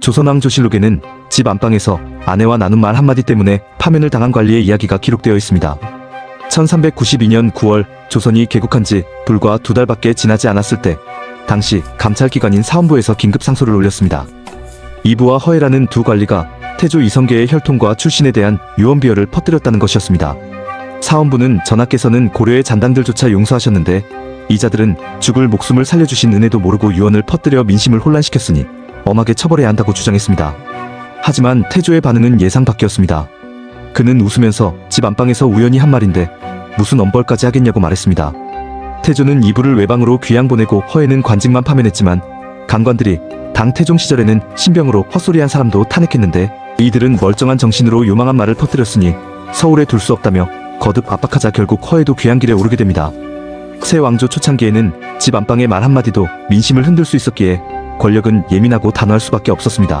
조선왕조 실록에는 집 안방에서 아내와 나눈 말 한마디 때문에 파면을 당한 관리의 이야기가 기록되어 있습니다. 1392년 9월 조선이 개국한 지 불과 두 달밖에 지나지 않았을 때 당시 감찰기관인 사원부에서 긴급 상소를 올렸습니다. 이부와 허애라는 두 관리가 태조 이성계의 혈통과 출신에 대한 유언비어를 퍼뜨렸다는 것이었습니다. 사원부는 전하께서는 고려의 잔당들조차 용서하셨는데 이자들은 죽을 목숨을 살려주신 은혜도 모르고 유언을 퍼뜨려 민심을 혼란시켰으니 엄하게 처벌해야 한다고 주장했습니다. 하지만 태조의 반응은 예상 밖이었습니다. 그는 웃으면서 집 안방에서 우연히 한 말인데 무슨 엄벌까지 하겠냐고 말했습니다. 태조는 이부를 외방으로 귀양 보내고 허에는 관직만 파면했지만 간관들이 당 태종 시절에는 신병으로 헛소리한 사람도 탄핵했는데 이들은 멀쩡한 정신으로 요망한 말을 퍼뜨렸으니 서울에 둘 수 없다며 거듭 압박하자 결국 허에도 귀양길에 오르게 됩니다. 새 왕조 초창기에는 집 안방의 말 한마디도 민심을 흔들 수 있었기에 권력은 예민하고 단호할 수밖에 없었습니다.